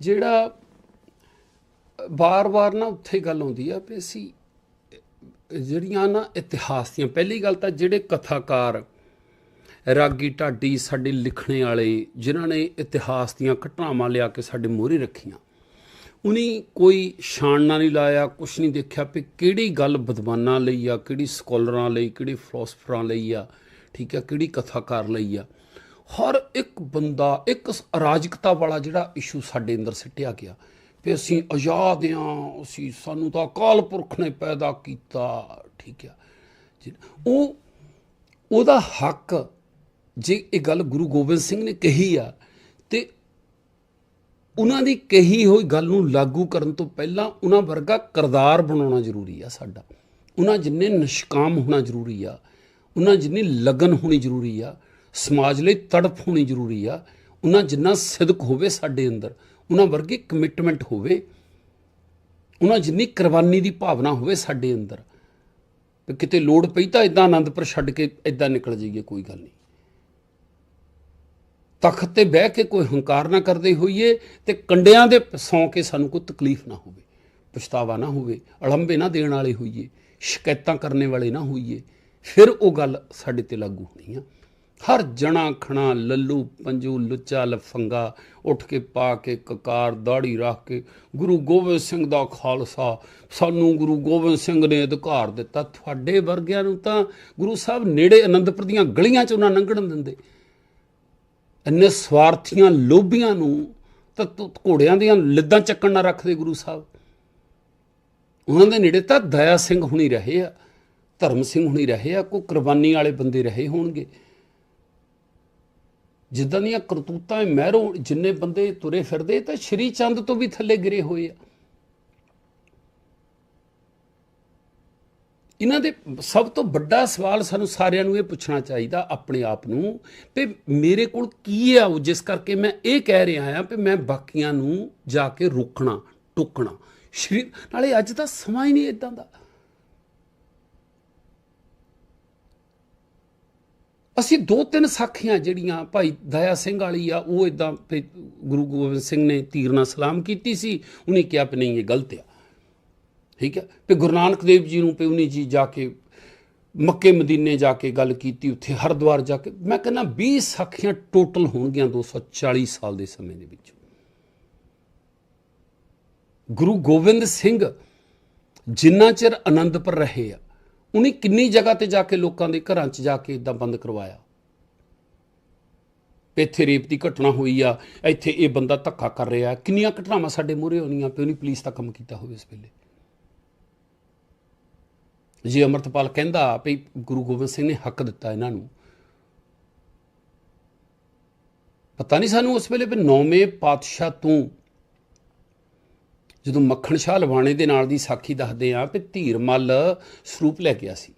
ਜਿਹੜਾ ਵਾਰ ਵਾਰ ਨਾ ਉੱਥੇ ਗੱਲ ਆਉਂਦੀ ਆ ਵੀ ਅਸੀਂ, ਜਿਹੜੀਆਂ ਨਾ ਇਤਿਹਾਸ ਦੀਆਂ, ਪਹਿਲੀ ਗੱਲ ਤਾਂ ਜਿਹੜੇ ਕਥਾਕਾਰ ਰਾਗੀ ਢਾਡੀ ਸਾਡੇ ਲਿਖਣੇ ਵਾਲੇ, ਜਿਨ੍ਹਾਂ ਨੇ ਇਤਿਹਾਸ ਦੀਆਂ ਘਟਨਾਵਾਂ ਲਿਆ ਕੇ ਸਾਡੇ ਮੋਹਰੇ ਰੱਖੀਆਂ ਉਨੀ ਕੋਈ ਛਾਣਨਾ ਨਹੀਂ ਲਾਇਆ, ਕੁਛ ਨਹੀਂ ਦੇਖਿਆ ਵੀ ਕਿਹੜੀ ਗੱਲ ਵਿਦਵਾਨਾਂ ਲਈ ਆ, ਕਿਹੜੀ ਸਕਾਲਰਾਂ ਲਈ, ਕਿਹੜੀ ਫਿਲਾਸਫਰਾਂ ਲਈ ਆ, ਠੀਕ ਆ, ਕਿਹੜੀ ਕਥਾਕਾਰ ਲਈ ਆ। ਹਰ ਇੱਕ ਬੰਦਾ ਇੱਕ ਅਰਾਜਕਤਾ ਵਾਲਾ ਜਿਹੜਾ ਇਸ਼ੂ ਸਾਡੇ ਅੰਦਰ ਸਿੱਟਿਆ ਗਿਆ ਵੀ ਅਸੀਂ ਆਜ਼ਾਦ ਹਾਂ ਅਸੀਂ ਸਾਨੂੰ ਤਾਂ ਅਕਾਲ ਪੁਰਖ ਨੇ ਪੈਦਾ ਕੀਤਾ ਠੀਕ ਆ। ਜੀ, ਉਹ ਉਹਦਾ ਹੱਕ ਜੇ ਇਹ ਗੱਲ ਗੁਰੂ ਗੋਬਿੰਦ ਸਿੰਘ ਨੇ ਕਹੀ ਆ ਤੇ ਉਹਨਾਂ ਦੀ ਕਹੀ ਹੋਈ ਗੱਲ ਨੂੰ ਲਾਗੂ ਕਰਨ ਤੋਂ ਪਹਿਲਾਂ ਉਹਨਾਂ ਵਰਗਾ ਕਰਦਾਰ ਬਣਾਉਣਾ ਜ਼ਰੂਰੀ ਆ ਸਾਡਾ। ਉਹਨਾਂ ਜਿੰਨੇ ਨਿਸ਼ਕਾਮ ਹੋਣਾ ਜ਼ਰੂਰੀ ਆ ਉਹਨਾਂ ਜਿੰਨੀ ਲਗਨ ਹੋਣੀ ਜ਼ਰੂਰੀ ਆ ਸਮਾਜ ਲਈ ਤੜਫ ਹੋਣੀ ਜ਼ਰੂਰੀ ਆ। ਉਹਨਾਂ ਜਿੰਨਾ ਸਿਦਕ ਹੋਵੇ ਸਾਡੇ ਅੰਦਰ, ਉਹਨਾਂ ਵਰਗੀ ਕਮਿਟਮੈਂਟ ਹੋਵੇ, ਉਹਨਾਂ ਜਿੰਨੀ ਕੁਰਬਾਨੀ ਦੀ ਭਾਵਨਾ ਹੋਵੇ ਸਾਡੇ ਅੰਦਰ, ਵੀ ਕਿਤੇ ਲੋੜ ਪਈ ਤਾਂ ਇਦਾਂ ਆਨੰਦਪੁਰ ਛੱਡ ਕੇ ਇਦਾਂ ਨਿਕਲ ਜਾਈਏ, ਕੋਈ ਗੱਲ ਨਹੀਂ। ਤਖਤ ਤੇ ਬਹਿ ਕੇ ਕੋਈ ਹੰਕਾਰ ਨਾ ਕਰਦੇ ਹੋਈਏ ਤੇ ਕੰਡਿਆਂ ਦੇ ਸੌਂ ਕੇ ਸਾਨੂੰ ਕੋਈ ਤਕਲੀਫ ਨਾ ਹੋਵੇ, ਪਛਤਾਵਾ ਨਾ ਹੋਵੇ ਅਲੰਬੇ ਨਾ ਦੇਣ ਵਾਲੇ ਹੋਈਏ, ਸ਼ਿਕਾਇਤਾਂ ਕਰਨੇ ਵਾਲੇ ਨਾ ਹੋਈਏ, ਫਿਰ ਉਹ ਗੱਲ ਸਾਡੇ ਤੇ ਲਾਗੂ ਹੋਣੀ ਆ। ਹਰ ਜਣਾ ਖਣਾ ਲੱਲੂ, ਪੰਜੂ, ਲੁੱਚਾ, ਲਫੰਗਾ, ਉੱਠ ਕੇ ਪਾ ਕੇ ਕਕਾਰ ਦਾੜੀ ਰੱਖ ਕੇ ਗੁਰੂ ਗੋਬਿੰਦ ਸਿੰਘ ਦਾ ਖਾਲਸਾ। ਸਾਨੂੰ ਗੁਰੂ ਗੋਬਿੰਦ ਸਿੰਘ ਨੇ ਅਧਿਕਾਰ ਦਿੱਤਾ। ਤੁਹਾਡੇ ਵਰਗਿਆਂ ਨੂੰ ਤਾਂ ਗੁਰੂ ਸਾਹਿਬ ਨੇੜੇ ਅਨੰਦਪੁਰ ਦੀਆਂ ਗਲੀਆਂ 'ਚ ਉਹਨਾਂ ਲੰਘਣ ਦਿੰਦੇ। ਇੰਨੇ ਸਵਾਰਥੀਆਂ, ਲੋਭੀਆਂ ਨੂੰ ਤਾਂ ਤੁ- ਘੋੜਿਆਂ ਦੀਆਂ ਲਿੱਦਾਂ ਚੱਕਣ ਨਾ ਰੱਖਦੇ ਗੁਰੂ ਸਾਹਿਬ। ਉਹਨਾਂ ਦੇ ਨੇੜੇ ਤਾਂ ਦਇਆ ਸਿੰਘ ਹੁਣੀ ਰਹੇ ਆ, ਧਰਮ ਸਿੰਘ ਹੁਣੀ ਰਹੇ ਆ, ਕੋਈ ਕੁਰਬਾਨੀ ਵਾਲੇ ਬੰਦੇ ਰਹੇ ਹੋਣਗੇ। ਜਿੱਦਾਂ ਦੀਆਂ ਕਰਤੂਤਾਂ ਮਹਿਰੋਂ ਜਿੰਨੇ ਬੰਦੇ ਤੁਰੇ ਫਿਰਦੇ ਤਾਂ ਸ਼੍ਰੀ ਚੰਦ ਤੋਂ ਵੀ ਥੱਲੇ ਗਿਰੇ ਹੋਏ ਆ। ਇਹਨਾਂ ਦੇ ਸਭ ਤੋਂ ਵੱਡਾ ਸਵਾਲ ਸਾਨੂੰ ਸਾਰਿਆਂ ਨੂੰ ਇਹ ਪੁੱਛਣਾ ਚਾਹੀਦਾ ਆਪਣੇ ਆਪ ਨੂੰ ਵੀ ਮੇਰੇ ਕੋਲ ਕੀ ਆ ਉਹ, ਜਿਸ ਕਰਕੇ ਮੈਂ ਇਹ ਕਹਿ ਰਿਹਾ ਆ ਵੀ ਮੈਂ ਬਾਕੀਆਂ ਨੂੰ ਜਾ ਕੇ ਰੋਕਣਾ, ਟੋਕਣਾ। ਸ਼੍ਰੀ, ਨਾਲੇ ਅੱਜ ਤਾਂ ਸਮਾਂ ਹੀ ਨਹੀਂ ਇਦਾਂ ਦਾ। ਅਸੀਂ ਦੋ ਤਿੰਨ ਸਾਖੀਆਂ ਜਿਹੜੀਆਂ ਭਾਈ ਦਇਆ ਸਿੰਘ ਵਾਲੀ ਆ, ਉਹ ਇਦਾਂ ਗੁਰੂ ਗੋਬਿੰਦ ਸਿੰਘ ਨੇ ਤੀਰ ਨਾਲ ਸਲਾਮ ਕੀਤੀ ਸੀ, ਉਹਨੇ ਕਿਹਾ ਵੀ ਨਹੀਂ, ਇਹ ਗਲਤ ਆ। ਠੀਕ ਹੈ ਤੇ ਗੁਰੂ ਨਾਨਕ ਦੇਵ ਜੀ ਨੂੰ ਪਿਉਣੀ ਜੀ ਜਾ ਕੇ ਮੱਕੇ ਮਦੀਨੇ ਜਾ ਕੇ ਗੱਲ ਕੀਤੀ, ਉੱਥੇ ਹਰਿਦੁਆਰ ਜਾ ਕੇ। ਮੈਂ ਕਹਿੰਦਾ 20 ਸਾਖੀਆਂ ਟੋਟਲ ਹੋਣਗੀਆਂ 240 ਸਾਲ ਦੇ ਸਮੇਂ ਦੇ ਵਿੱਚ। ਗੁਰੂ ਗੋਬਿੰਦ ਸਿੰਘ ਜਿੰਨਾ ਚਿਰ ਆਨੰਦਪੁਰ ਰਹੇ ਆ ਉਹਨੇ ਕਿੰਨੀ ਜਗ੍ਹਾ ਤੇ ਜਾ ਕੇ ਲੋਕਾਂ ਦੇ ਘਰਾਂ 'ਚ ਜਾ ਕੇ ਇਦਾਂ ਬੰਦ ਕਰਵਾਇਆ? ਇੱਥੇ ਰੇਪ ਦੀ ਘਟਨਾ ਹੋਈ ਆ, ਇੱਥੇ ਇਹ ਬੰਦਾ ਧੱਕਾ ਕਰ ਰਿਹਾ ਕਿੰਨੀਆਂ ਘਟਨਾਵਾਂ ਸਾਡੇ ਮੂਹਰੇ ਹੋਣੀਆਂ ਪਿਓ ਨਹੀਂ ਪੁਲਿਸ ਦਾ ਕੰਮ ਕੀਤਾ ਹੋਵੇ ਇਸ ਵੇਲੇ? ਜੀ ਅਮਰਤਪਾਲ ਕਹਿੰਦਾ ਵੀ ਗੁਰੂ ਗੋਬਿੰਦ ਸਿੰਘ ਨੇ ਹੱਕ ਦਿੱਤਾ ਇਹਨਾਂ ਨੂੰ, ਪਤਾ ਨਹੀਂ ਸਾਨੂੰ ਉਸ ਵੇਲੇ ਵੀ ਨੌਵੇਂ ਪਾਤਸ਼ਾਹ ਤੋਂ ਜਦੋਂ ਮੱਖਣ ਸ਼ਾਹ ਲਵਾਣੇ ਦੇ ਨਾਲ ਦੀ ਸਾਖੀ ਦੱਸਦੇ ਆ ਵੀ ਧੀਰ ਮੱਲ ਸਰੂਪ ਲੈ ਗਿਆ ਸੀ।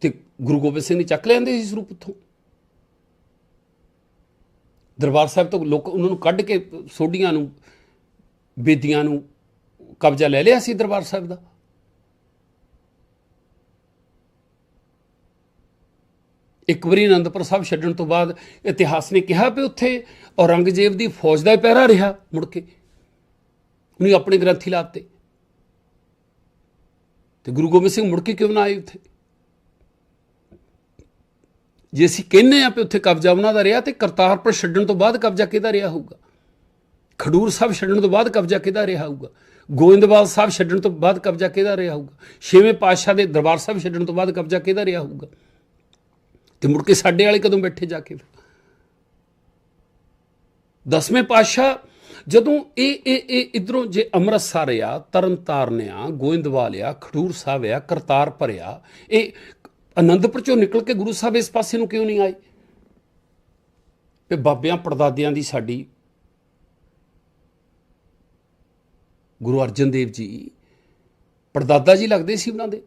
ਤੇ ਗੁਰੂ ਗੋਬਿੰਦ ਸਿੰਘ ਨੇ ਚੱਕ ਲੈਂਦੇ ਸੀ ਸਰੂਪ ਉੱਥੋਂ। ਦਰਬਾਰ ਸਾਹਿਬ ਤੋਂ ਲੋਕ ਉਹਨਾਂ ਨੂੰ ਕੱਢ ਕੇ ਸੋਢੀਆਂ ਨੂੰ, ਬੇਦੀਆਂ ਨੂੰ ਕਬਜ਼ਾ ਲੈ ਲਿਆ ਸੀ ਦਰਬਾਰ ਸਾਹਿਬ ਦਾ। ਇੱਕ ਵਾਰੀ ਅਨੰਦਪੁਰ ਸਾਹਿਬ ਛੱਡਣ ਤੋਂ ਬਾਅਦ ਇਤਿਹਾਸ ਨੇ ਕਿਹਾ ਵੀ ਉੱਥੇ ਔਰੰਗਜ਼ੇਬ ਦੀ ਫੌਜ ਦਾ ਪਹਿਰਾ ਰਿਹਾ ਮੁੜ ਕੇ। ਉਹਨੇ ਆਪਣੇ ਗ੍ਰੰਥੀ ਲਾਤੇ। ਤੇ ਗੁਰੂ ਗੋਬਿੰਦ ਸਿੰਘ ਮੁੜ ਕੇ ਕਿਉਂ ਨਾ ਆਏ ਉੱਥੇ? ਜੇ ਅਸੀਂ ਕਹਿੰਨੇ ਆ ਵੀ ਉੱਥੇ ਕਬਜ਼ਾ ਉਹਨਾਂ ਦਾ ਰਿਹਾ ਤੇ ਕਰਤਾਰਪੁਰ ਛੱਡਣ ਤੋਂ ਬਾਅਦ ਕਬਜ਼ਾ ਕਿਹਦਾ ਰਿਹਾ ਹੋਊਗਾ? ਖਡੂਰ ਸਾਹਿਬ ਛੱਡਣ ਤੋਂ ਬਾਅਦ ਕਬਜ਼ਾ ਕਿਹਦਾ ਰਿਹਾ ਹੋਊਗਾ? ਗੋਇੰਦਵਾਲ ਸਾਹਿਬ ਛੱਡਣ ਤੋਂ ਬਾਅਦ ਕਬਜ਼ਾ ਕਿਹਦਾ ਰਿਹਾ ਹੋਊਗਾ? ਛੇਵੇਂ ਪਾਤਸ਼ਾਹ ਦੇ ਦਰਬਾਰ ਸਾਹਿਬ ਛੱਡਣ ਤੋਂ ਬਾਅਦ ਕਬਜ਼ਾ ਕਿਹਦਾ ਰਿਹਾ ਹੋਊਗਾ? ਤੇ ਮੁੜ ਕੇ ਸਾਡੇ ਵਾਲੇ ਕਦੋਂ ਬੈਠੇ ਜਾ ਕੇ ਦਸਵੇਂ ਪਾਤਸ਼ਾਹ, ਜਦੋਂ ਇਹ ਇਹ ਇਹ ਇਧਰੋਂ ਜੇ ਅੰਮ੍ਰਿਤਸਰ ਆ, ਤਰਨਤਾਰਨ ਆ, ਗੋਇੰਦਵਾਲ ਆ, ਖਡੂਰ ਸਾਹਿਬ ਆ ਕਰਤਾਰਪੁਰ ਆ, ਇਹ ਆਨੰਦਪੁਰ ਚੋਂ ਨਿਕਲ ਕੇ ਗੁਰੂ ਸਾਹਿਬ ਇਸ ਪਾਸੇ ਨੂੰ ਕਿਉਂ ਨਹੀਂ ਆਏ? ਤੇ ਬਾਬਿਆਂ ਪੜਦਾਦਿਆਂ ਦੀ ਸਾਡੀ ਗੁਰੂ ਅਰਜਨ ਦੇਵ ਜੀ, ਪੜਦਾਦਾ ਜੀ ਲੱਗਦੇ ਸੀ ਉਹਨਾਂ ਦੇ?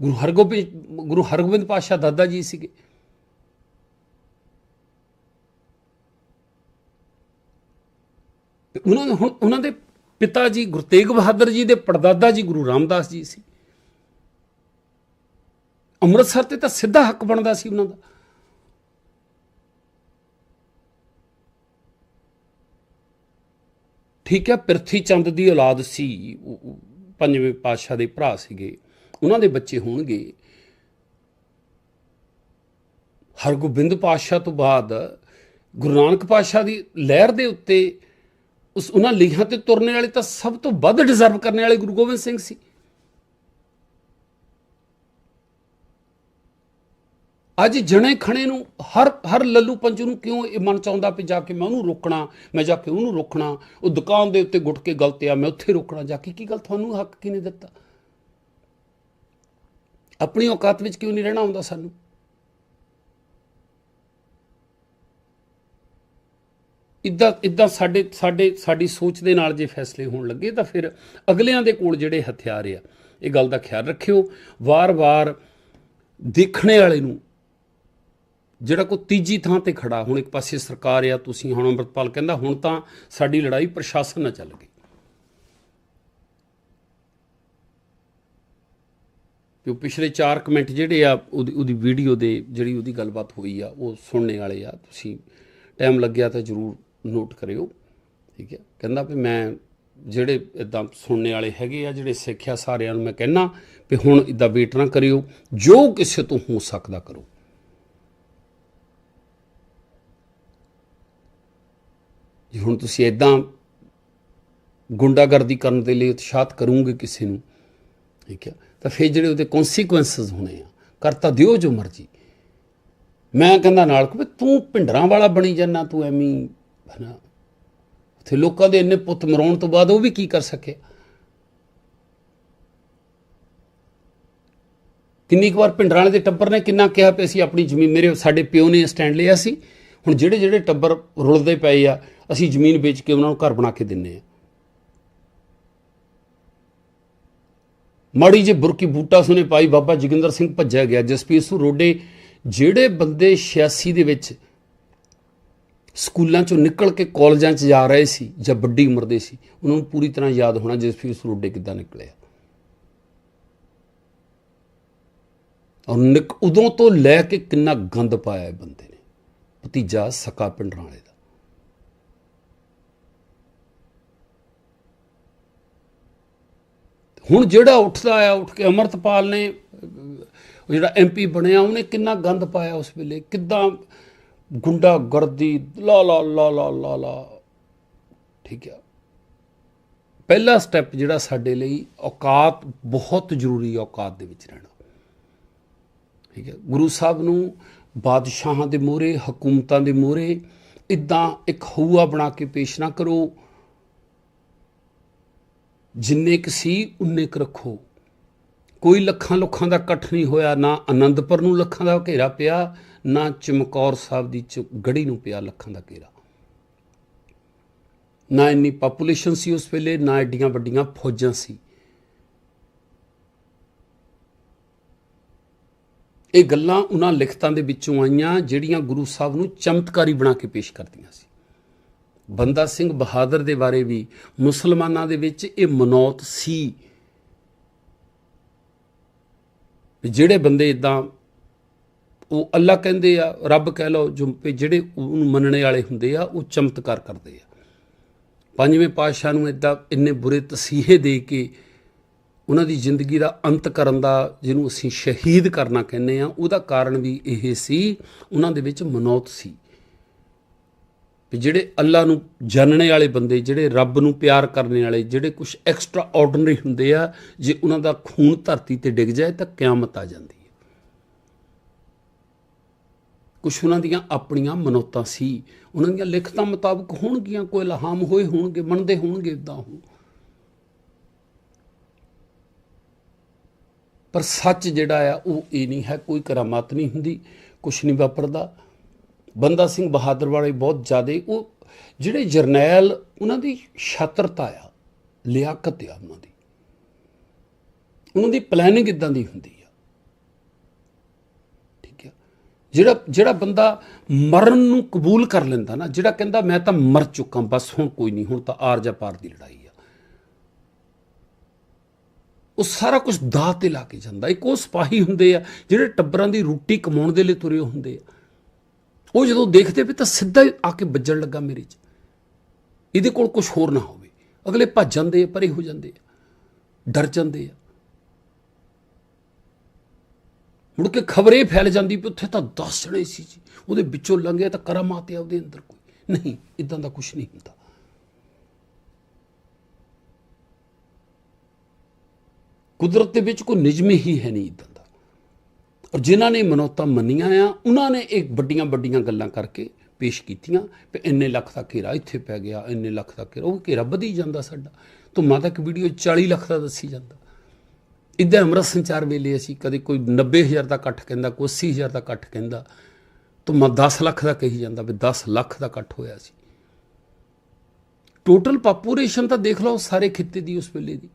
ਗੁਰੂ ਹਰਗੋਬਿੰਦ ਗੁਰੂ ਹਰਗੋਬਿੰਦ ਪਾਤਸ਼ਾਹ ਦਾਦਾ ਜੀ ਸੀਗੇ। ਤੇ ਉਹਨਾਂ ਦੇ ਹੁਣ ਉਹਨਾਂ ਦੇ ਪਿਤਾ ਜੀ ਗੁਰੂ ਤੇਗ ਬਹਾਦਰ ਜੀ ਦੇ ਪੜਦਾਦਾ ਜੀ ਗੁਰੂ ਰਾਮਦਾਸ ਜੀ ਸੀ। ਅੰਮ੍ਰਿਤਸਰ ਤੇ ਤਾਂ ਸਿੱਧਾ ਹੱਕ ਬਣਦਾ ਸੀ ਉਹਨਾਂ ਦਾ। ਠੀਕ ਹੈ ਪ੍ਰਿਥੀ ਚੰਦ ਦੀ ਔਲਾਦ ਸੀ ਪੰਜਵੇਂ ਪਾਤਸ਼ਾਹ ਦੇ ਭਰਾ ਸੀਗੇ। ਉਹਨਾਂ ਦੇ ਬੱਚੇ ਹੋਣਗੇ। ਹਰਗੋਬਿੰਦ ਪਾਤਸ਼ਾਹ ਤੋਂ ਬਾਅਦ ਗੁਰੂ ਨਾਨਕ ਪਾਤਸ਼ਾਹ ਦੀ ਲਹਿਰ ਦੇ ਉੱਤੇ ਉਸ ਉਹਨਾਂ ਲੀਹਾਂ ਤੇ ਤੁਰਨੇ ਵਾਲੇ ਤਾਂ ਸਭ ਤੋਂ ਵੱਧ ਡਿਜ਼ਰਵ ਕਰਨ ਵਾਲੇ ਗੁਰੂ ਗੋਬਿੰਦ ਸਿੰਘ ਸੀ। ਅੱਜ ਜਣੇ ਖਣੇ ਨੂੰ ਹਰ ਹਰ ਲੱਲੂ ਪੰਜੂ ਨੂੰ ਕਿਉਂ ਇਹ ਮਨ ਚਾਹੁੰਦਾ ਵੀ ਜਾ ਕੇ ਮੈਂ ਉਹਨੂੰ ਰੋਕਣਾ, ਮੈਂ ਜਾ ਕੇ ਉਹਨੂੰ ਰੋਕਣਾ, ਉਹ ਦੁਕਾਨ ਦੇ ਉੱਤੇ ਗੁੱਟ ਕੇ ਗਲਤ ਆ, ਮੈਂ ਉੱਥੇ ਰੋਕਣਾ, ਜਾ ਕੇ ਕੀ ਗੱਲ ਤੁਹਾਨੂੰ ਹੱਕ ਕਿਹਨੇ ਦਿੱਤਾ? ਆਪਣੀ ਔਕਾਤ ਵਿੱਚ ਕਿਉਂ ਨਹੀਂ ਰਹਿਣਾ ਆਉਂਦਾ ਸਾਨੂੰ? ਇਦਾਂ ਇਦਾਂ ਸਾਡੇ ਸਾਡੇ, ਸਾਡੀ ਸੋਚ ਦੇ ਨਾਲ ਜੇ ਫੈਸਲੇ ਹੋਣ ਲੱਗੇ ਤਾਂ ਫਿਰ ਅਗਲਿਆਂ ਦੇ ਕੋਲ ਜਿਹੜੇ ਹਥਿਆਰ ਆ, ਇਹ ਗੱਲ ਦਾ ਖਿਆਲ ਰੱਖਿਓ। ਵਾਰ-ਵਾਰ ਦੇਖਣੇ ਵਾਲੇ ਨੂੰ ਜਿਹੜਾ ਕੋ ਤੀਜੀ ਥਾਂ ਤੇ ਖੜਾ, ਹੁਣ ਇੱਕ ਪਾਸੇ ਸਰਕਾਰ ਆ, ਤੁਸੀਂ ਹੁਣ ਅੰਮ੍ਰਿਤਪਾਲ ਕਹਿੰਦਾ, ਹੁਣ ਤਾਂ ਸਾਡੀ ਲੜਾਈ ਪ੍ਰਸ਼ਾਸਨ ਨਾਲ ਚੱਲ ਗਈ। ਵੀ ਉਹ ਪਿਛਲੇ 4 ਮਿੰਟ ਜਿਹੜੇ ਆ, ਉਹਦੀ ਉਹਦੀ ਵੀਡੀਓ ਦੇ ਜਿਹੜੀ ਉਹਦੀ ਗੱਲਬਾਤ ਹੋਈ ਆ, ਉਹ ਸੁਣਨੇ ਵਾਲੇ ਆ। ਤੁਸੀਂ ਟਾਈਮ ਲੱਗਿਆ ਤਾਂ ਜਰੂਰ ਨੋਟ ਕਰਿਓ, ਠੀਕ ਹੈ? ਕਹਿੰਦਾ ਵੀ ਮੈਂ ਜਿਹੜੇ ਇਦਾਂ ਸੁਣਨੇ ਵਾਲੇ ਹੈਗੇ ਆ, ਜਿਹੜੇ ਸਿੱਖਿਆ ਸਾਰਿਆਂ ਨੂੰ ਮੈਂ ਕਹਿਣਾ ਵੀ ਹੁਣ ਇਦਾਂ ਵੇਟ ਨਾ ਕਰਿਓ, ਜੋ ਕਿਸੇ ਤੋਂ ਹੋ ਸਕਦਾ ਕਰੋ। ਜੇ ਹੁਣ ਤੁਸੀਂ ਇਦਾਂ ਗੁੰਡਾਗਰਦੀ ਕਰਨ ਦੇ ਲਈ ਉਤਸ਼ਾਹਤ ਕਰੋਗੇ ਕਿਸੇ ਨੂੰ, ਠੀਕ ਹੈ? ਤਾਂ ਫਿਰ ਜਿਹੜੇ ਉਹਦੇ ਕਨਸੀਕੁਐਂਸਸ ਹੋਣੇ ਆ। ਕਰਤਾ ਦਿਓ ਜੋ ਮਰਜ਼ੀ। ਮੈਂ ਕਹਿੰਦਾ ਨਾਲ ਕਿ ਤੂੰ ਭਿੰਡਰਾਂ ਵਾਲਾ ਬਣੀ ਜਾਂਦਾ ਤੂੰ ਐਵੇਂ ਹੀ, ਹਨਾ। ਉੱਥੇ ਲੋਕਾਂ ਦੇ ਇੰਨੇ ਪੁੱਤ ਮਰਾਉਣ ਤੋਂ ਬਾਅਦ ਉਹ ਵੀ ਕੀ ਕਰ ਸਕੇ? ਕਿੰਨੀ ਕੁ ਵਾਰ ਭਿੰਡਰਾਂ ਵਾਲੇ ਦੇ ਟੱਬਰ ਨੇ ਕਿੰਨਾ ਕਿਹਾ ਵੀ ਅਸੀਂ ਆਪਣੀ ਜ਼ਮੀਨ ਮੇਰੇ ਸਾਡੇ ਪਿਓ ਨੇ ਸਟੈਂਡ ਲਿਆ ਸੀ। ਹੁਣ ਜਿਹੜੇ ਜਿਹੜੇ ਟੱਬਰ ਰੁਲਦੇ ਪਏ ਆ ਅਸੀਂ ਜ਼ਮੀਨ ਵੇਚ ਕੇ ਉਹਨਾਂ ਨੂੰ ਘਰ ਬਣਾ ਕੇ ਦਿੰਨੇ ਆ। ਮਾੜੀ ਜੇ ਬੁਰਕੀ ਬੂਟਾ ਸੁਨੇ ਪਾਈ ਬਾਬਾ ਜੋਗਿੰਦਰ ਸਿੰਘ ਭੱਜਿਆ ਗਿਆ। ਜਸਪੀਰ ਸੂ ਰੋਡੇ, ਜਿਹੜੇ ਬੰਦੇ 86 ਦੇ ਵਿੱਚ ਸਕੂਲਾਂ ਚੋਂ ਨਿਕਲ ਕੇ ਕਾਲਜਾਂ 'ਚ ਜਾ ਰਹੇ ਸੀ ਜਾਂ ਵੱਡੀ ਉਮਰ ਦੇ ਸੀ, ਉਹਨਾਂ ਨੂੰ ਪੂਰੀ ਤਰ੍ਹਾਂ ਯਾਦ ਹੋਣਾ ਜਸਪੀਰ ਸੂ ਰੋਡੇ ਕਿੱਦਾਂ ਨਿਕਲਿਆ। ਔਰ ਨਿਕ ਉਦੋਂ ਤੋਂ ਲੈ ਕੇ ਕਿੰਨਾ ਗੰਦ ਪਾਇਆ ਇਹ ਬੰਦੇ ਨੇ। ਭਤੀਜਾ ਸਕਾ ਪਿੰਡਰਾਂ ਵਾਲੇ ਦਾ ਹੁਣ ਜਿਹੜਾ ਉੱਠਦਾ ਆ, ਉੱਠ ਕੇ ਅਮਰਤਪਾਲ ਨੇ, ਉਹ ਜਿਹੜਾ ਐਮਪੀ ਬਣਿਆ, ਉਹਨੇ ਕਿੰਨਾ ਗੰਦ ਪਾਇਆ ਉਸ ਵੇਲੇ, ਕਿੱਦਾਂ ਗੁੰਡਾ ਗਰਦੀ ਲਾ ਲਾ ਲਾ ਲਾ ਲਾ ਲਾ। ਠੀਕ ਆ। ਪਹਿਲਾ ਸਟੈਪ ਜਿਹੜਾ ਸਾਡੇ ਲਈ ਔਕਾਤ, ਬਹੁਤ ਜ਼ਰੂਰੀ ਔਕਾਤ ਦੇ ਵਿੱਚ ਰਹਿਣਾ। ਠੀਕ ਹੈ ਗੁਰੂ ਸਾਹਿਬ ਨੂੰ ਬਾਦਸ਼ਾਹਾਂ ਦੇ ਮੋਹਰੇ, ਹਕੂਮਤਾਂ ਦੇ ਮੋਹਰੇ, ਇਦਾਂ ਇੱਕ ਹਊਆ ਬਣਾ ਕੇ ਪੇਸ਼ ਨਾ ਕਰੋ। ਜਿੰਨੇ ਕੁ ਸੀ, ਉਨੇ ਕੁ ਰੱਖੋ। ਕੋਈ ਲੱਖਾਂ ਲੱਖਾਂ ਦਾ ਇਕੱਠ ਨਹੀਂ ਹੋਇਆ, ਨਾ ਆਨੰਦਪੁਰ ਨੂੰ ਲੱਖਾਂ ਦਾ ਘੇਰਾ ਪਿਆ, ਨਾ ਚਮਕੌਰ ਸਾਹਿਬ ਦੀ ਚ ਗੜੀ ਨੂੰ ਪਿਆ ਲੱਖਾਂ ਦਾ ਘੇਰਾ। ਨਾ ਇੰਨੀ ਪਾਪੂਲੇਸ਼ਨ ਸੀ ਉਸ ਵੇਲੇ, ਨਾ ਐਡੀਆਂ ਵੱਡੀਆਂ ਫੌਜਾਂ ਸੀ। ਇਹ ਗੱਲਾਂ ਉਹਨਾਂ ਲਿਖਤਾਂ ਦੇ ਵਿੱਚੋਂ ਆਈਆਂ, ਜਿਹੜੀਆਂ ਗੁਰੂ ਸਾਹਿਬ ਨੂੰ ਚਮਤਕਾਰੀ ਬਣਾ ਕੇ ਪੇਸ਼ ਕਰਦੀਆਂ ਸੀ। ਬੰਦਾ ਸਿੰਘ ਬਹਾਦਰ ਦੇ ਬਾਰੇ ਵੀ, ਮੁਸਲਮਾਨਾਂ ਦੇ ਵਿੱਚ ਇਹ ਮਨੌਤ ਸੀ। ਜਿਹੜੇ ਬੰਦੇ ਇਦਾਂ ਉਹ ਅੱਲਾ ਕਹਿੰਦੇ ਆ, ਰੱਬ ਕਹਿ ਲਓ, ਜੋ ਜਿਹੜੇ ਉਹਨੂੰ ਮੰਨਣੇ ਵਾਲੇ ਹੁੰਦੇ ਆ, ਉਹ ਚਮਤਕਾਰ ਕਰਦੇ ਆ। ਪੰਜਵੇਂ ਪਾਤਸ਼ਾਹ ਨੂੰ ਇਦਾਂ ਇੰਨੇ ਬੁਰੇ ਤਸੀਹੇ ਦੇ ਕੇ ਉਹਨਾਂ ਦੀ ਜ਼ਿੰਦਗੀ ਦਾ ਅੰਤ ਕਰਨ ਦਾ, ਜਿਹਨੂੰ ਅਸੀਂ ਸ਼ਹੀਦ ਕਰਨਾ ਕਹਿੰਦੇ ਆ, ਉਹਦਾ ਕਾਰਨ ਵੀ ਇਹ ਸੀ, ਉਹਨਾਂ ਦੇ ਵਿੱਚ ਮਨੌਤ ਸੀ। ਵੀ ਜਿਹੜੇ ਅੱਲਾ ਨੂੰ ਜਾਣਨੇ ਵਾਲੇ ਬੰਦੇ, ਜਿਹੜੇ ਰੱਬ ਨੂੰ ਪਿਆਰ ਕਰਨੇ ਵਾਲੇ, ਜਿਹੜੇ ਕੁਝ ਐਕਸਟਰਾ ਆਰਡੀਨਰੀ ਹੁੰਦੇ ਆ, ਜੇ ਉਹਨਾਂ ਦਾ ਖੂਨ ਧਰਤੀ ਤੇ ਡਿੱਗ ਜਾਏ ਤਾਂ ਕਿਆਮਤ ਆ ਜਾਂਦੀ ਹੈ। ਕੁਝ ਉਹਨਾਂ ਦੀਆਂ ਆਪਣੀਆਂ ਮਨੌਤਾਂ ਸੀ, ਉਹਨਾਂ ਦੀਆਂ ਲਿਖਤਾਂ ਮੁਤਾਬਕ ਹੋਣਗੀਆਂ, ਕੋਈ ਇਲਹਾਮ ਹੋਏ ਹੋਣਗੇ, ਮੰਨਦੇ ਹੋਣਗੇ ਇਦਾਂ ਹੋ ਪਰ ਸੱਚ ਜਿਹੜਾ ਆ, ਉਹ ਇਹ ਨਹੀਂ ਹੈ, ਕੋਈ ਕਰਾਮਾਤ ਨਹੀਂ ਹੁੰਦੀ ਕੁਝ ਨਹੀਂ ਵਾਪਰਦਾ। ਬੰਦਾ ਸਿੰਘ ਬਹਾਦਰ ਵਾਲੇ ਬਹੁਤ ਜ਼ਿਆਦੇ, ਉਹ ਜਿਹੜੇ ਜਰਨੈਲ, ਉਹਨਾਂ ਦੀ ਛਾਤਰਤਾ ਆ, ਲਿਆਕਤ ਆ ਉਹਨਾਂ ਦੀ। ਉਹਨਾਂ ਦੀ ਪਲੈਨਿੰਗ ਇਦਾਂ ਦੀ ਹੁੰਦੀ ਆ। ਠੀਕ ਆ? ਜਿਹੜਾ ਜਿਹੜਾ ਬੰਦਾ ਮਰਨ ਨੂੰ ਕਬੂਲ ਕਰ ਲੈਂਦਾ ਨਾ, ਜਿਹੜਾ ਕਹਿੰਦਾ, ਮੈਂ ਤਾਂ ਮਰ ਚੁੱਕਾ, ਬਸ ਹੁਣ ਕੋਈ ਨਹੀਂ, ਹੁਣ ਤਾਂ ਆਰ ਜਾਂ ਪਾਰ ਦੀ ਲੜਾਈ ਆ। ਉਹ ਸਾਰਾ ਕੁਝ ਦਾਅ ਤੇ ਲਾ ਕੇ ਜਾਂਦਾ। ਇੱਕ ਉਹ ਸਿਪਾਹੀ ਹੁੰਦੇ ਆ, ਜਿਹੜੇ ਟੱਬਰਾਂ ਦੀ ਰੋਟੀ ਕਮਾਉਣ ਦੇ ਲਈ ਤੁਰੇ ਹੁੰਦੇ ਆ। ਉਹ ਜਦੋਂ ਦੇਖਦੇ ਵੀ ਤਾਂ ਸਿੱਧਾ ਹੀ ਆ ਕੇ ਵੱਜਣ ਲੱਗਾ ਮੇਰੇ 'ਚ। ਇਹਦੇ ਕੋਲ ਕੁਝ ਹੋਰ ਨਾ ਹੋਵੇ। ਅਗਲੇ ਭੱਜ ਜਾਂਦੇ ਆ, ਪਰੇ ਹੋ ਜਾਂਦੇ ਆ, ਡਰ ਜਾਂਦੇ ਆ। ਮੁੜ ਕੇ ਖਬਰ ਇਹ ਫੈਲ ਜਾਂਦੀ ਵੀ ਉੱਥੇ ਤਾਂ 10 ਜਣੇ ਸੀ ਜੀ। ਉਹਦੇ ਵਿੱਚੋਂ ਲੰਘਿਆ ਤਾਂ ਕਰਾਮਾਤ ਆ ਉਹਦੇ ਅੰਦਰ ਕੋਈ। ਨਹੀਂ ਇਦਾਂ ਦਾ ਕੁਝ ਨਹੀਂ ਹੁੰਦਾ। ਕੁਦਰਤ ਦੇ ਵਿੱਚ ਕੋਈ ਨਿਜਮ ਹੀ ਹੈ ਨਹੀਂ ਇਦਾਂ ਦਾ। ਔਰ ਜਿਨ੍ਹਾਂ ਨੇ ਮਨੋਤਾ ਮੰਨੀਆਂ ਆ, ਉਹਨਾਂ ਨੇ ਇੱਕ ਵੱਡੀਆਂ ਵੱਡੀਆਂ ਗੱਲਾਂ ਕਰਕੇ ਪੇਸ਼ ਕੀਤੀਆਂ ਵੀ ਇੰਨੇ ਲੱਖ ਦਾ ਘੇਰਾ ਇੱਥੇ ਪੈ ਗਿਆ, ਇੰਨੇ ਲੱਖ ਦਾ ਘੇਰਾ, ਉਹ ਘੇਰਾ ਵਧੀ ਜਾਂਦਾ ਸਾਡਾ। ਧੁੰਮਾਂ ਤੱਕ ਵੀਡੀਓ 40 ਲੱਖ ਦਾ ਦੱਸੀ ਜਾਂਦਾ। ਇੱਦਾਂ ਅੰਮ੍ਰਿਤ ਸੰਚਾਰ ਵੇਲੇ ਅਸੀਂ ਕਦੇ ਕੋਈ 90000 ਦਾ ਇਕੱਠ ਕਹਿੰਦਾ, ਕੋਈ 80000 ਦਾ ਇਕੱਠ ਕਹਿੰਦਾ ਧੁੰਮਾਂ 10 ਲੱਖ ਦਾ ਕਹੀ ਜਾਂਦਾ ਵੀ 10 ਲੱਖ ਦਾ ਇਕੱਠ ਹੋਇਆ ਸੀ। ਟੋਟਲ ਪਾਪੂਲੇਸ਼ਨ ਤਾਂ ਦੇਖ ਲਓ ਸਾਰੇ ਖਿੱਤੇ ਦੀ ਉਸ ਵੇਲੇ ਦੀ।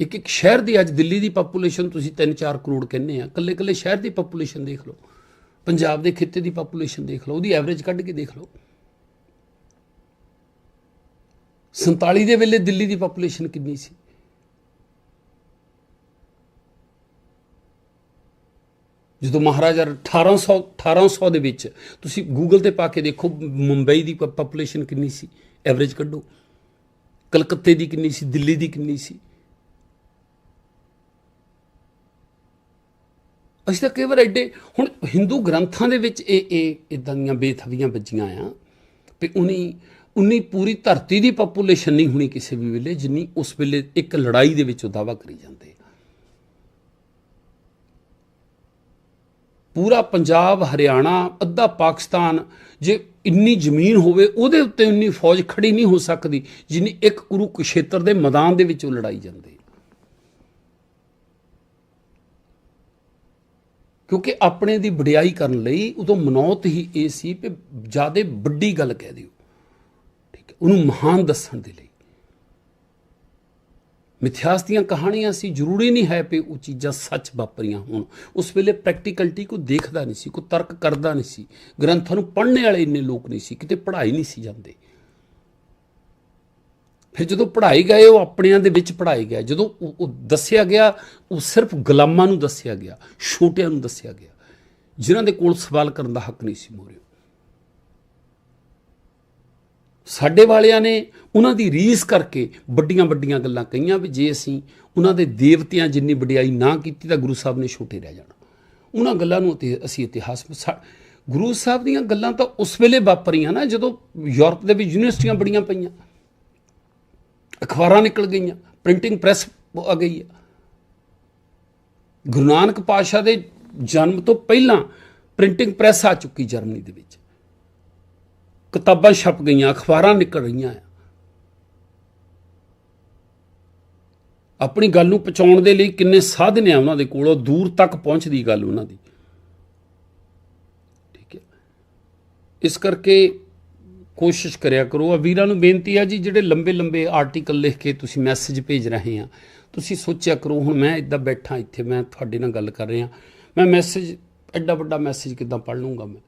ਇੱਕ ਇੱਕ ਸ਼ਹਿਰ ਦੀ ਅੱਜ ਦਿੱਲੀ ਦੀ ਪਾਪੂਲੇਸ਼ਨ ਤੁਸੀਂ 3-4 ਕਰੋੜ ਕਹਿੰਦੇ ਆ ਕੱਲੇ ਕੱਲੇ ਸ਼ਹਿਰ ਦੀ ਪਾਪੂਲੇਸ਼ਨ ਦੇਖ ਲਓ, ਪੰਜਾਬ ਦੇ ਖਿੱਤੇ ਦੀ ਪਾਪੂਲੇਸ਼ਨ ਦੇਖ ਲਓ, ਉਹਦੀ ਐਵਰੇਜ ਕੱਢ ਕੇ ਦੇਖ ਲਓ। 47 ਦੇ ਵੇਲੇ ਦਿੱਲੀ ਦੀ ਪਾਪੂਲੇਸ਼ਨ ਕਿੰਨੀ ਸੀ? ਜਦੋਂ ਮਹਾਰਾਜਾ 1800 1800 ਦੇ ਵਿੱਚ ਤੁਸੀਂ ਗੂਗਲ ਤੇ ਪਾ ਕੇ ਦੇਖੋ, ਮੁੰਬਈ ਦੀ ਪਾਪੂਲੇਸ਼ਨ ਕਿੰਨੀ ਸੀ? ਐਵਰੇਜ ਕੱਢੋ। ਕਲਕੱਤੇ ਦੀ ਕਿੰਨੀ ਸੀ? ਦਿੱਲੀ ਦੀ ਕਿੰਨੀ ਸੀ? ਅਸੀਂ ਤਾਂ ਕਈ ਵਾਰ ਐਡੇ, ਹੁਣ ਹਿੰਦੂ ਗ੍ਰੰਥਾਂ ਦੇ ਵਿੱਚ ਇਹ ਇਹ ਇਦਾਂ ਦੀਆਂ ਬੇਥਵੀਆਂ ਵੱਜੀਆਂ ਆ ਵੀ ਉਨੀ ਉਨੀ ਪੂਰੀ ਧਰਤੀ ਦੀ ਪਾਪੂਲੇਸ਼ਨ ਨਹੀਂ ਹੋਣੀ ਕਿਸੇ ਵੀ ਵੇਲੇ, ਜਿੰਨੀ ਉਸ ਵੇਲੇ ਇੱਕ ਲੜਾਈ ਦੇ ਵਿੱਚ ਉਹ ਦਾਵਾ ਕਰੀ ਜਾਂਦੇ। ਪੂਰਾ ਪੰਜਾਬ, ਹਰਿਆਣਾ, ਅੱਧਾ ਪਾਕਿਸਤਾਨ, ਜੇ ਇੰਨੀ ਜ਼ਮੀਨ ਹੋਵੇ, ਉਹਦੇ ਉੱਤੇ ਉਨੀ ਫੌਜ ਖੜੀ ਨਹੀਂ ਹੋ ਸਕਦੀ, ਜਿੰਨੀ ਇੱਕ ਕੁਰੂਕਸ਼ੇਤਰ ਦੇ ਮੈਦਾਨ ਦੇ ਵਿੱਚ ਉਹ ਲੜਾਈ ਜਾਂਦੇ। ਕਿਉਂਕਿ ਆਪਣੇ ਦੀ ਵਡਿਆਈ ਕਰਨ ਲਈ ਉਦੋਂ ਮਨੌਤ ਹੀ ਇਹ ਸੀ ਕਿ ਜਿਆਦੇ ਵੱਡੀ ਗੱਲ ਕਹਿ ਦਿਓ। ਠੀਕ ਹੈ, ਉਹਨੂੰ ਮਹਾਨ ਦੱਸਣ ਦੇ ਲਈ। ਮਿਥਿਆਸ ਦੀਆਂ ਕਹਾਣੀਆਂ ਸੀ, ਜ਼ਰੂਰੀ ਨਹੀਂ ਹੈ ਕਿ ਉਹ ਚੀਜ਼ਾਂ ਸੱਚ ਵਾਪਰੀਆਂ ਹੋਣ। ਉਸ ਵੇਲੇ ਪ੍ਰੈਕਟੀਕਲਟੀ ਕੋਈ ਦੇਖਦਾ ਨਹੀਂ ਸੀ, ਕੋਈ ਤਰਕ ਕਰਦਾ ਨਹੀਂ ਸੀ। ਗ੍ਰੰਥਾਂ ਨੂੰ ਪੜ੍ਹਨੇ ਵਾਲੇ ਇੰਨੇ ਲੋਕ ਨਹੀਂ ਸੀ, ਕਿਤੇ ਪੜ੍ਹਾਈ ਨਹੀਂ ਸੀ ਜਾਂਦੇ। ਫਿਰ ਜਦੋਂ ਪੜ੍ਹਾਈ ਗਏ, ਉਹ ਆਪਣਿਆਂ ਦੇ ਵਿੱਚ ਪੜ੍ਹਾਈ ਗਿਆ। ਜਦੋਂ ਉਹ ਦੱਸਿਆ ਗਿਆ, ਉਹ ਸਿਰਫ ਗੁਲਾਮਾਂ ਨੂੰ ਦੱਸਿਆ ਗਿਆ, ਛੋਟਿਆਂ ਨੂੰ ਦੱਸਿਆ ਗਿਆ, ਜਿਨ੍ਹਾਂ ਦੇ ਕੋਲ ਸਵਾਲ ਕਰਨ ਦਾ ਹੱਕ ਨਹੀਂ ਸੀ ਮੋਰਿਓ। ਸਾਡੇ ਵਾਲਿਆਂ ਨੇ ਉਹਨਾਂ ਦੀ ਰੀਸ ਕਰਕੇ ਵੱਡੀਆਂ ਵੱਡੀਆਂ ਗੱਲਾਂ ਕਹੀਆਂ ਵੀ ਜੇ ਅਸੀਂ ਉਹਨਾਂ ਦੇ ਦੇਵਤਿਆਂ ਜਿੰਨੀ ਵਡਿਆਈ ਨਾ ਕੀਤੀ ਤਾਂ ਗੁਰੂ ਸਾਹਿਬ ਨੇ ਛੋਟੇ ਰਹਿ ਜਾਣਾ। ਉਹਨਾਂ ਗੱਲਾਂ ਨੂੰ ਤੇ ਅਸੀਂ ਇਤਿਹਾਸ ਵਿੱਚ ਗੁਰੂ ਸਾਹਿਬ ਦੀਆਂ ਗੱਲਾਂ ਤਾਂ ਉਸ ਵੇਲੇ ਵਾਪਰੀਆਂ ਨਾ ਜਦੋਂ ਯੂਰਪ ਦੇ ਵਿੱਚ ਯੂਨੀਵਰਸਿਟੀਆਂ ਬੜੀਆਂ ਪਈਆਂ। ਅਖਬਾਰਾਂ ਨਿਕਲ ਗਈਆਂ ਪ੍ਰਿੰਟਿੰਗ ਪ੍ਰੈਸ ਆ ਗਈ ਹੈ। ਗੁਰੂ ਨਾਨਕ ਪਾਤਸ਼ਾਹ ਦੇ ਜਨਮ ਤੋਂ ਪਹਿਲਾਂ ਪ੍ਰਿੰਟਿੰਗ ਪ੍ਰੈਸ ਆ ਚੁੱਕੀ ਜਰਮਨੀ ਦੇ ਵਿੱਚ। ਕਿਤਾਬਾਂ ਛਪ ਗਈਆਂ, ਅਖਬਾਰਾਂ ਨਿਕਲ ਰਹੀਆਂ ਆ। ਆਪਣੀ ਗੱਲ ਨੂੰ ਪਹੁੰਚਾਉਣ ਦੇ ਲਈ ਕਿੰਨੇ ਸਾਧਨ ਆ ਉਹਨਾਂ ਦੇ ਕੋਲ ਉਹ ਦੂਰ ਤੱਕ ਪਹੁੰਚਦੀ ਗੱਲ ਉਹਨਾਂ ਦੀ। ਠੀਕ ਹੈ। ਇਸ ਕਰਕੇ ਕੋਸ਼ਿਸ਼ ਕਰਿਆ ਕਰੋ। ਆ ਵੀਰਾਂ ਨੂੰ ਬੇਨਤੀ ਆ ਜੀ, ਜਿਹੜੇ ਲੰਬੇ ਲੰਬੇ ਆਰਟੀਕਲ ਲਿਖ ਕੇ ਤੁਸੀਂ ਮੈਸੇਜ ਭੇਜ ਰਹੇ ਆ, ਤੁਸੀਂ ਸੋਚਿਆ ਕਰੋ, ਹੁਣ ਮੈਂ ਇਦਾਂ ਬੈਠਾ ਇੱਥੇ, ਮੈਂ ਤੁਹਾਡੇ ਨਾਲ ਗੱਲ ਕਰ ਰਿਹਾ। ਮੈਂ ਮੈਸੇਜ ਐਡਾ ਵੱਡਾ ਮੈਸੇਜ ਕਿਦਾਂ ਪੜ੍ਹ ਲੂੰਗਾ ਮੈਂ?